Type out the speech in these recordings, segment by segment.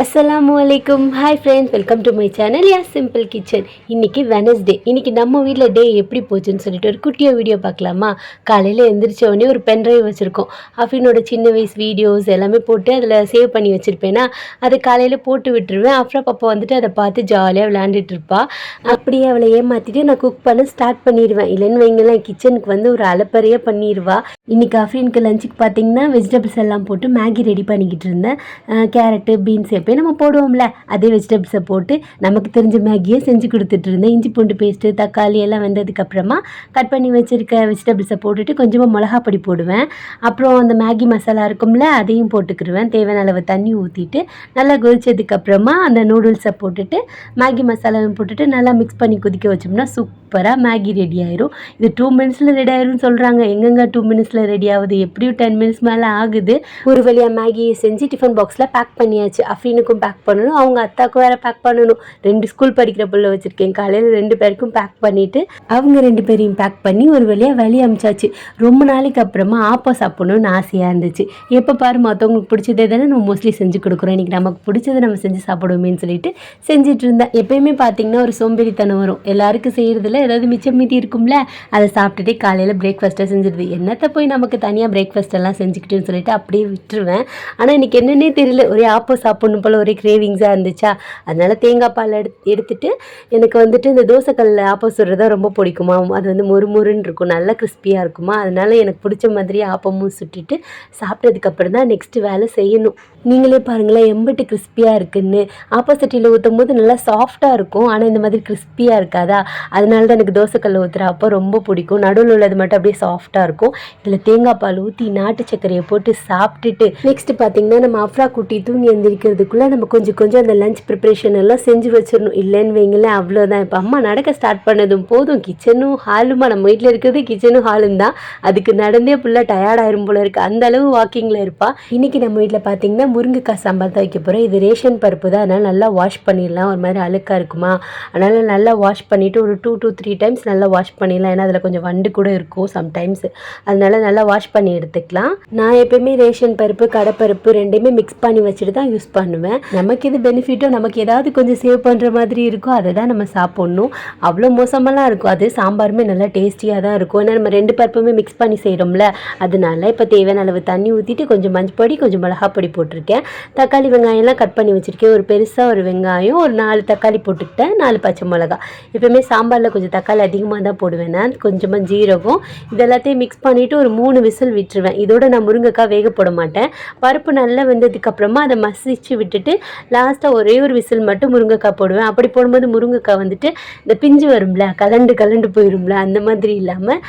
அஸ்ஸலாமு அலைக்கும் hi friends welcome to my channel yeah simple kitchen இன்றைக்கி வெனஸ்டே இன்னைக்கு நம்ம வீட்டில் டே எப்படி போச்சுன்னு சொல்லிட்டு ஒரு குட்டியாக வீடியோ பார்க்கலாமா? காலையில் எந்திரிச்ச உடனே ஒரு பென்ட்ரைவ் வச்சுருக்கோம். அஃபினோட சின்ன வயசு வீடியோஸ் எல்லாமே போட்டு அதில் சேவ் பண்ணி வச்சுருப்பேன்னா அதை காலையில் போட்டு விட்டுருவேன். அப்புறம் பாப்பா வந்துட்டு அதை பார்த்து ஜாலியாக விளையாண்டுட்டு இருப்பா. அப்படியே அவளை ஏமாற்றிட்டு நான் குக் பண்ண ஸ்டார்ட் பண்ணிடுவேன். இல்லைன்னு வைங்களேன் கிச்சனுக்கு வந்து ஒரு அலப்பறையாக பண்ணிடுவா. இன்றைக்கி அஃப்ரீனுக்கு லஞ்சுக்கு பார்த்தீங்கன்னா வெஜிடபிள்ஸ் எல்லாம் போட்டு மேகி ரெடி பண்ணிக்கிட்டு இருந்தேன். கேரட்டு பீன்ஸ் எப்பயும் நம்ம போடுவோம்ல. அதே வெஜிடபிள்ஸை போட்டு நமக்கு தெரிஞ்ச மேகியை செஞ்சு கொடுத்துட்டு இருந்தேன். இஞ்சி பூண்டு பேஸ்ட்டு தக்காளி எல்லாம் வெந்ததுக்கப்புறமா கட் பண்ணி வச்சுருக்க வெஜிடபிள்ஸை போட்டுட்டு கொஞ்சமாக மிளகா பொடி போடுவேன். அப்புறம் அந்த மேகி மசாலா இருக்கும்ல அதையும் போட்டுக்கிடுவேன் தேவையான அளவு தண்ணி ஊற்றிட்டு நல்லா கொதிச்சதுக்கப்புறமா அந்த நூடுல்ஸை போட்டுட்டு மேகி மசாலாவையும் போட்டுட்டு நல்லா மிக்ஸ் பண்ணி கொதிக்க வச்சோம்னா சூப்பராக மேகி ரெடி ஆயிரும். இது டூ மினிட்ஸில் ரெடி ஆயிரும்னு சொல்கிறாங்க எங்கெங்க டூ மினிட்ஸில் ரெடி ஆகுது? எப்படியும் டென் மினிட்ஸ் மேலே ஆகுது. ஒரு வழியாக மேகியை செஞ்சு டிஃபன் பாக்ஸில் பேக் பண்ணியாச்சு. பையனுக்கும் பேக் பண்ணணும் அவங்க அத்தாவுக்கும் வேறு பேக் பண்ணணும். ரெண்டு ஸ்கூல் படிக்கிற பிள்ளை வச்சுருக்கேன். காலையில் ரெண்டு பேருக்கும் பேக் பண்ணிவிட்டு அவங்க ரெண்டு பேரையும் பேக் பண்ணி ஒரு வழியாக வெளியே அமிச்சாச்சு. ரொம்ப நாளைக்கு அப்புறமா ஆப்பா சாப்பிடணும்னு ஆசையாக இருந்துச்சு. எப்போ பாரு மற்றவங்களுக்கு பிடிச்சதே தானே நம்ம மோஸ்ட்லி செஞ்சு கொடுக்குறோம். இன்றைக்கி நமக்கு பிடிச்சதை நம்ம செஞ்சு சாப்பிடுவோமேன்னு சொல்லிட்டு செஞ்சுட்டு இருந்தேன். எப்பயுமே பார்த்தீங்கன்னா ஒரு சோம்பேறித்தனம் வரும். எல்லாருக்கும் செய்கிறதுல ஏதாவது மிச்சம் மீதி இருக்கும்ல அதை சாப்பிட்டுட்டே காலையில் பிரேக்ஃபாஸ்ட்டாக செஞ்சிருது. என்னத்தை போய் நமக்கு தனியாக பிரேக்ஃபாஸ்ட் எல்லாம் செஞ்சுக்கிட்டுன்னு சொல்லிட்டு அப்படியே விட்டுருவேன். ஆனால் இன்றைக்கி என்னன்னே தெரியல. ஒரே ஆப்போ சாப்பிடணும் போல் ஒரே கிரேவிங்ஸாக இருந்துச்சா? அதனால் தேங்காய் பால் எடு எடுத்துட்டு எனக்கு வந்துட்டு இந்த தோசைக்கல்லில் ஆப்பம் சுடுறது தான் ரொம்ப பிடிக்குமா? அது வந்து மொறுமொறுன்னு இருக்கும். நல்லா கிறிஸ்பியாக இருக்குமா? அதனால் எனக்கு பிடிச்ச மாதிரி ஆப்பமும் சுட்டுட்டு சாப்பிட்டதுக்கப்புறம் தான் நெக்ஸ்ட்டு வேலை செய்யணும். நீங்களே பாருங்களேன் எம்பிட்டு கிறிஸ்பியாக இருக்குன்னு. ஆப்போசிட்டியில் ஊற்றும் போது நல்லா சாஃப்டாக இருக்கும். ஆனால் இந்த மாதிரி கிறிஸ்பியாக இருக்காதா? அதனால தான் எனக்கு தோசைக்கல்ல ஊற்றுற அப்போ ரொம்ப பிடிக்கும். நடுவில் உள்ளது மட்டும் அப்படியே சாஃப்டாக இருக்கும். இதில் தேங்காய் பால் ஊற்றி நாட்டு சர்க்கரையை போட்டு சாப்பிட்டுட்டு நெக்ஸ்ட் பார்த்தீங்கன்னா நம்ம அஃப்ரா குட்டி தூங்கி அதுக்குள்ளே நம்ம கொஞ்சம் கொஞ்சம் அந்த லஞ்ச் ப்ரிப்பரேஷன் எல்லாம் செஞ்சு வச்சிடணும். இல்லைன்னு வைங்களேன் அவ்வளோதான் இப்போ அம்மா நடக்க ஸ்டார்ட் பண்ணதும் போதும். கிச்சனும் ஹாலுமா நம்ம வீட்டில் இருக்கிறது கிச்சனும் ஹாலும் தான். அதுக்கு நடந்தே ஃபுல்லாக டயர்டாயிரும் போல இருக்குது அந்த அளவு வாக்கிங்கில் இருப்பாள் இன்றைக்கி நம்ம வீட்டில் பார்த்தீங்கன்னா முருங்கைக்காய் சாம்பார் தான் வைக்க போகிறோம் இது ரேஷன் பருப்பு தான். அதனால் நல்லா வாஷ் பண்ணிடலாம். ஒரு மாதிரி அழுக்காக இருக்குமா? அதனால் நல்லா வாஷ் பண்ணிவிட்டு ஒரு டூ டூ த்ரீ டைம்ஸ் நல்லா வாஷ் பண்ணிடலாம். ஏன்னா அதில் கொஞ்சம் வண்டு கூட இருக்கும் சம்டைம்ஸ் அதனால் நல்லா வாஷ் பண்ணி எடுத்துக்கலாம். நான் எப்பயுமே ரேஷன் பருப்பு கடைப்பருப்பு ரெண்டையுமே மிக்ஸ் பண்ணி வச்சுட்டு தான் யூஸ் பண்ணுவேன். நமக்கு எது பெனிஃபிட்டோ நமக்கு ஏதாவது கொஞ்சம் சேவ் பண்ணுற மாதிரி இருக்கோ அதை தான் நம்ம சாப்பிட்ணும். அவ்வளோ மோசமெல்லாம் இருக்கும். அது சாம்பாருமே நல்லா டேஸ்டியாக தான் இருக்கும். ஏன்னா நம்ம ரெண்டு பருப்புமே மிக்ஸ் பண்ணி செய்கிறோம்ல அதனால இப்போ தேவையான அளவு தண்ணி ஊற்றிட்டு கொஞ்சம் மஞ்சள் பொடி கொஞ்சம் மிளகா பொடி போட்டிருக்கேன். தக்காளி வெங்காயம்லாம் கட் பண்ணி வச்சுருக்கேன். ஒரு பெருசாக ஒரு வெங்காயம் ஒரு நாலு தக்காளி போட்டுக்கிட்டேன். நாலு பச்சை மிளகா எப்பவுமே சாம்பாரில் கொஞ்சம் தக்காளி அதிகமாக தான் போடுவேன் நான். கொஞ்சமாக ஜீரகம். இதெல்லாத்தையும் மிக்ஸ் பண்ணிவிட்டு ஒரு மூணு விசில் விட்டுருவேன். இதோட நான் முருங்கைக்காய் வேக போட மாட்டேன். பருப்பு நல்லா வெந்ததுக்கப்புறமா அதை மசிச்சு விட்டு விட்டுட்டு லாஸ்ட்டாக ஒரே ஒரு விசில் மட்டும் முருங்கைக்காய் போடுவேன். அப்படி போடும்போது முருங்கைக்காய் வந்துட்டு இந்த பிஞ்சு வரும்ல கலண்டு கலண்டு போயிரும்ல அந்த மாதிரி இல்லாமல்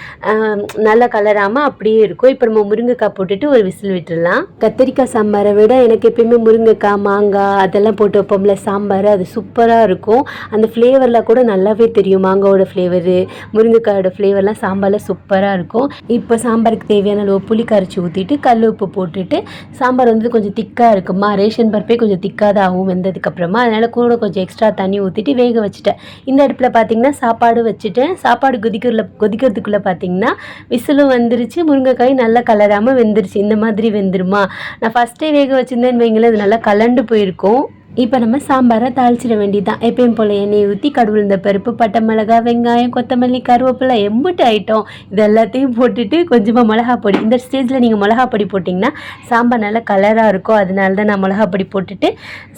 நல்லா கலராமல் அப்படியே இருக்கும். இப்போ நம்ம முருங்கைக்காய் போட்டுட்டு ஒரு விசில் விட்டுடலாம் கத்திரிக்காய் சாம்பாரை விட எனக்கு எப்பயுமே முருங்கைக்காய் மாங்காய் அதெல்லாம் போட்டு வைப்போம்ல சாம்பார் அது சூப்பராக இருக்கும். அந்த ஃப்ளேவரில் கூட நல்லாவே தெரியும். மாங்காவோட ஃப்ளேவரு முருங்கைக்காயோட ஃப்ளேவர்லாம் சாம்பாரில் சூப்பராக இருக்கும். இப்போ சாம்பாருக்கு தேவையான அளவு புளி கரைச்சி ஊற்றிட்டு கல் உப்பு போட்டுட்டு சாம்பார் வந்து கொஞ்சம் திக்காக இருக்குமா ரேஷன் பருப்பே கொஞ்சம் கொஞ்சம் திக்காதாகவும் ஆகும் வெந்ததுக்கப்புறமா அதனால் கூட கொஞ்சம் எக்ஸ்ட்ரா தண்ணி ஊற்றிட்டு வேக வச்சுட்டேன். இந்த அடுப்பில் பார்த்தீங்கன்னா சாப்பாடு வச்சுட்டேன். சாப்பாடு கொதிக்கிறதுல கொதிக்கிறதுக்குள்ளே பார்த்தீங்கன்னா விசிலும் வந்துருச்சு. முருங்கைக்காய் நல்லா கலராமல் வெந்துருச்சு. இந்த மாதிரி வெந்துருமா? நான் ஃபஸ்ட்டே வேக வச்சுருந்தேன்னு வைங்களேன் அது நல்லா கலண்டு போயிருக்கும். இப்போ நம்ம சாம்பாரை தாளிச்சிட வேண்டியதுதான். எப்பயும் போல் எண்ணெய் ஊற்றி கடுவுளுந்த பருப்பு பட்டை மிளகா வெங்காயம் கொத்தமல்லி கருவேப்பிலை எம்பிட்டு ஐட்டம். இது எல்லாத்தையும் போட்டுட்டு கொஞ்சமாக மிளகா பொடி. இந்த ஸ்டேஜில் நீங்கள் மிளகா பொடி போட்டிங்கன்னா சாம்பார் நல்லா கலராக இருக்கும். அதனால தான் நான் மிளகா பொடி போட்டுட்டு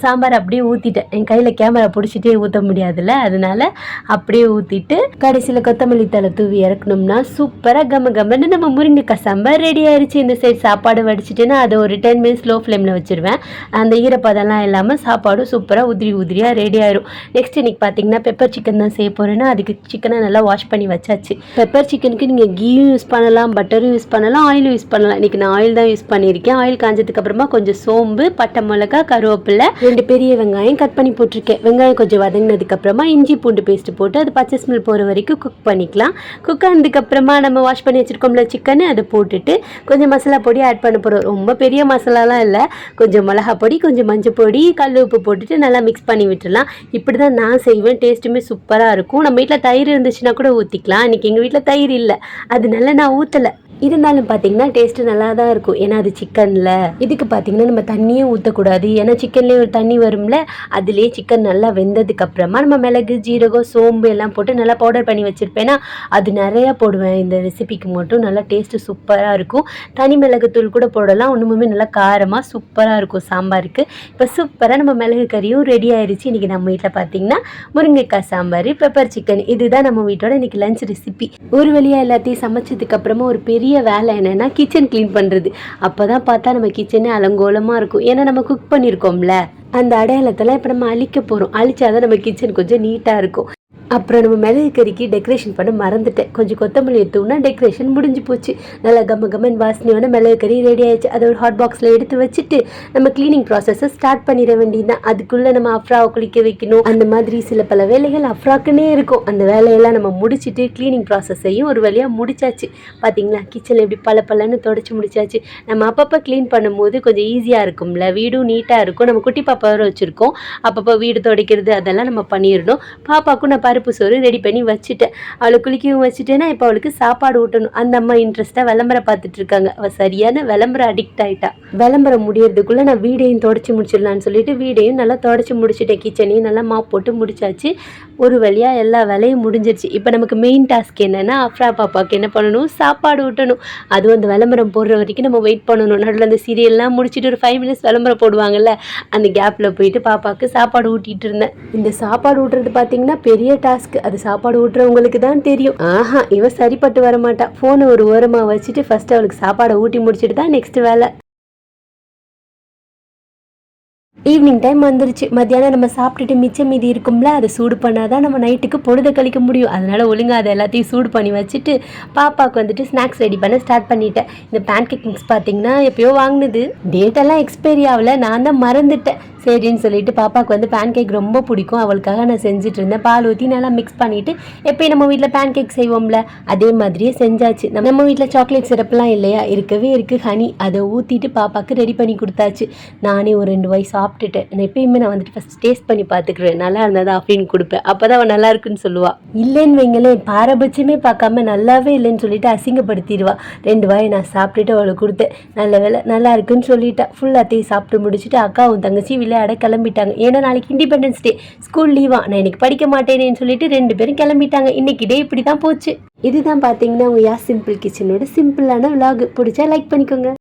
சாம்பார் அப்படியே ஊற்றிட்டேன் என் கையில் கேமரா பிடிச்சிட்டே ஊற்ற முடியாதுல்ல? அதனால அப்படியே ஊற்றிட்டு கடைசியில் கொத்தமல்லி தலை தூவி இறக்கணும்னா சூப்பராக கம கமன்னு நம்ம முருங்கைக்காய் சாம்பார் ரெடி ஆயிடுச்சு இந்த சைடு சாப்பாடு வடிச்சிட்டுன்னா அதை ஒரு டென் மினிட்ஸ் லோ ஃப்ளேமில் வச்சுருவேன். அந்த ஈரப்பதெல்லாம் இல்லாமல் சாப்பாடும் சூப்பராக உதிரி உதிரியாக ரெடி ஆயிரும். நெக்ஸ்ட் இன்னைக்கு பார்த்தீங்கன்னா பெப்பர் சிக்கன் தான் செய்ய போகிறேன்னா அதுக்கு சிக்கனை நல்லா வாஷ் பண்ணி வச்சாச்சு. பெப்பர் சிக்கனுக்கு நீங்கள் கீயும் யூஸ் பண்ணலாம் பட்டரும் யூஸ் பண்ணலாம் ஆயிலும் யூஸ் பண்ணலாம். இன்னைக்கு நான் ஆயில் தான் யூஸ் பண்ணியிருக்கேன். ஆயில் காஞ்சதுக்கு அப்புறமா கொஞ்சம் சோம்பு பட்டை மிளகா கருவேப்பிலை ரெண்டு பெரிய வெங்காயம் கட் பண்ணி போட்டிருக்கேன். வெங்காயம் கொஞ்சம் வதங்கினதுக்கு அப்புறமா இஞ்சி பூண்டு பேஸ்ட் போட்டு அது பச்சை ஸ்மெல் போகிற வரைக்கும் குக் பண்ணிக்கலாம். குக் ஆனதுக்கப்புறமா நம்ம வாஷ் பண்ணி வச்சிருக்கோம்ல சிக்கன் அதை போட்டுட்டு கொஞ்சம் மசாலா பொடி ஆட் பண்ண போகிறோம் ரொம்ப பெரிய மசாலாலாம் இல்லை. கொஞ்சம் மிளகா பொடி கொஞ்சம் மஞ்சள் பொடி கல் உப்பு போட்டுட்டு நல்லா மிக்ஸ் பண்ணி விட்டுடலாம். இப்படி தான் நான் செய்வேன். டேஸ்ட்டுமே சூப்பராக இருக்கும். நம்ம வீட்டில் தயிர் இருந்துச்சுன்னா கூட ஊற்றிக்கலாம் இன்றைக்கி எங்கள் வீட்டில் தயிர் இல்லை. அதனால நான் ஊற்றலை இருந்தாலும் பார்த்தீங்கன்னா டேஸ்ட்டு நல்லா தான் இருக்கும். ஏன்னா அது சிக்கனில் இதுக்கு பார்த்தீங்கன்னா நம்ம தண்ணியே ஊற்றக்கூடாது ஏன்னா சிக்கன்லேயே ஒரு தண்ணி வரும்ல அதுலேயே சிக்கன் நல்லா வெந்ததுக்கு அப்புறமா நம்ம மிளகு ஜீரகம் சோம்பு எல்லாம் போட்டு நல்லா பவுடர் பண்ணி வச்சுருப்பேன்னா அது நிறையா போடுவேன். இந்த ரெசிபிக்கு மட்டும் நல்லா டேஸ்ட்டு சூப்பராக இருக்கும். தனி மிளகுத்தூள் கூட போடலாம். ஒன்றுமே நல்லா காரமாக சூப்பராக இருக்கும் சாம்பாருக்கு. இப்போ சூப்பராக நம்ம மிளகு கறியும் ரெடி ஆயிடுச்சு இன்றைக்கி நம்ம வீட்டில் பார்த்தீங்கன்னா முருங்கைக்காய் சாம்பார் பெப்பர் சிக்கன் இதுதான் நம்ம வீட்டோட இன்றைக்கி லஞ்ச் ரெசிபி ஒரு வழியாக எல்லாத்தையும் சமைச்சதுக்கப்புறமா ஒரு பெரிய வேலை என்னென்னா கிச்சன் க்ளீன் பண்ணுறது அப்போ தான் பார்த்தா நம்ம கிச்சனே அலங்கோலமாக இருக்கும். ஏன்னா நம்ம குக் பண்ணியிருக்கோம்ல அந்த அடையாளத்தெல்லாம் இப்போ நம்ம அழிக்க போகிறோம் அழிச்சாதான் நம்ம கிச்சன் கொஞ்சம் நீட்டாக இருக்கும். அப்புறம் நம்ம மிளகு கறிக்கு டெக்கரேஷன் பண்ண மறந்துட்டேன். கொஞ்சம் கொத்தமல்லி எடுத்தோம்னா டெக்கரேஷன் முடிஞ்சு போச்சு. நல்லா கம்ம கம்மன் வாசனையோட மிளகு கறி ரெடி ஆயிடுச்சு. அதை ஒரு ஹாட் பாக்ஸில் எடுத்து வச்சுட்டு நம்ம க்ளீனிங் ப்ராசஸை ஸ்டார்ட் பண்ணிட வேண்டியதுதான். அதுக்குள்ளே நம்ம அஃப்ராவை குளிக்க வைக்கணும். அந்த மாதிரி சில பல வேலைகள் அஃப்ராக்குன்னே இருக்கும். அந்த வேலையெல்லாம் நம்ம முடிச்சுட்டு க்ளீனிங் ப்ராசஸையும் ஒரு வழியாக முடிச்சாச்சு. பார்த்தீங்களா கிச்சனில் எப்படி பல பலன்னு தொடச்சி முடிச்சாச்சு. நம்ம அப்பப்போ க்ளீன் பண்ணும்போது கொஞ்சம் ஈஸியாக இருக்கும்ல. வீடும் நீட்டாக இருக்கும். நம்ம குட்டி பாப்பா வச்சுருக்கோம். அப்பப்போ வீடு துடைக்கிறது அதெல்லாம் நம்ம பண்ணிடணும். பாப்பாவுக்கும் நான் பருப்பு சோறு ரெடி பண்ணி வச்சுட்டேன். அவளை குளிக்கவும் வச்சுட்டேன்னா இப்போ அவளுக்கு சாப்பாடு ஊட்டணும். அந்த அம்மா இன்ட்ரெஸ்ட்டாக விளம்பரம் பார்த்துட்டு இருக்காங்க. அவள் சரியான விளம்பரம் அடிக்ட் ஆகிட்டா விளம்பரம் முடியறதுக்குள்ளே நான் வீடையும் தொடச்சி முடிச்சிடலான்னு சொல்லிட்டு வீடையும் நல்லா தொடச்சி முடிச்சிட்டேன். கிச்சனையும் நல்லா மாப் போட்டு முடிச்சாச்சு. ஒரு வழியாக எல்லா வேலையும் முடிஞ்சிருச்சு. இப்போ நமக்கு மெயின் டாஸ்க் என்னென்னா அஃப்ரா பாப்பாவுக்கு என்ன பண்ணணும்? சாப்பாடு ஊட்டணும். அதுவும் அந்த விளம்பரம் போடுற வரைக்கும் நம்ம வெயிட் பண்ணணும். நடுவில் அந்த சீரியல்லாம் முடிச்சுட்டு ஒரு ஃபைவ் மினிட்ஸ் விளம்பரம் போடுவாங்கல்ல அந்த கேப்பில் போயிட்டு பாப்பாவுக்கு சாப்பாடு ஊட்டிகிட்டு இருந்தேன். இந்த சாப்பாடு ஊட்டுறது பார்த்தீங்கன்னா பெரிய டாஸ்க் அது சாப்பாடு ஊட்டுறவங்களுக்கு தான் தெரியும். ஆஹா இவ சரிப்பட்டு வர போனை ஃபோனை ஒரு ஓரமாக வச்சுட்டு ஃபர்ஸ்ட் அவளுக்கு சாப்பாடை ஊட்டி முடிச்சிட்டு தான் நெக்ஸ்ட் வேலை. ஈவினிங் டைம் வந்துருச்சு. மத்தியானம் நம்ம சாப்பிட்டுட்டு மிச்சம் மீதி இருக்கும்ல அதை சூடு பண்ணாதான் நம்ம நைட்டுக்கு பொழுத கழிக்க முடியும். அதனால் ஒழுங்கா அதை எல்லாத்தையும் சூடு பண்ணி வச்சுட்டு பாப்பாவுக்கு வந்துட்டு ஸ்நாக்ஸ் ரெடி பண்ண ஸ்டார்ட் பண்ணிட்டேன். இந்த பேன்கேக் மிக்ஸ் பார்த்தீங்கன்னா எப்பயோ வாங்கினது. டேட்டெல்லாம் எக்ஸ்பைரி ஆகல. நான் தான் மறந்துட்டேன். சரின்னு சொல்லிட்டு பாப்பாவுக்கு வந்து பேன் கேக் ரொம்ப பிடிக்கும். அவளுக்காக நான் செஞ்சுட்டு இருந்தேன் பால் ஊற்றி நல்லா மிக்ஸ் பண்ணிட்டு எப்பயும் நம்ம வீட்டில் பேன் கேக் செய்வோம்ல அதே மாதிரியே செஞ்சாச்சு. நம்ம நம்ம வீட்டில் சாக்லேட் சிறப்புலாம் இல்லையா? இருக்கவே இருக்குது ஹனி அதை ஊற்றிட்டு பாப்பாவுக்கு ரெடி பண்ணி கொடுத்தாச்சு. நானே ஒரு ரெண்டு வாய் சாப்பிட்டுட்டேன். நான் எப்பயுமே நான் வந்துட்டு ஃபஸ்ட் டேஸ்ட் பண்ணி பார்த்துக்குறேன் நல்லா இருந்ததா அப்படின்னு கொடுப்பேன். அப்போ தான் அவள் நல்லா இருக்குன்னு சொல்லுவாள் இல்லைன்னு வைங்களேன் பாரபட்சமே பார்க்காம நல்லாவே இல்லைன்னு சொல்லிட்டு அசிங்கப்படுத்திடுவா. ரெண்டு வாயை நான் சாப்பிட்டுட்டு அவளுக்கு கொடுத்தேன். நல்ல வேலை நல்லா இருக்குன்னு சொல்லிட்டா. ஃபுல்லாத்தையும் சாப்பிட்டு முடிச்சுட்டு அக்காவும் தங்கச்சி விளையாட கிளம்பிட்டாங்க. ஏன்னா நாளைக்கு இண்டிபெண்டன்ஸ் டே ஸ்கூல் லீவா நான் இன்னைக்கு படிக்க மாட்டேனேன்னு சொல்லிட்டு ரெண்டு பேரும் கிளம்பிட்டாங்க. இன்னைக்கு டே இப்படி தான் போச்சு. இதுதான் பார்த்தீங்கன்னா உங்கள் யா சிம்பிள் கிச்சனோட சிம்பிளான விலாகு பிடிச்சா லைக் பண்ணிக்கோங்க.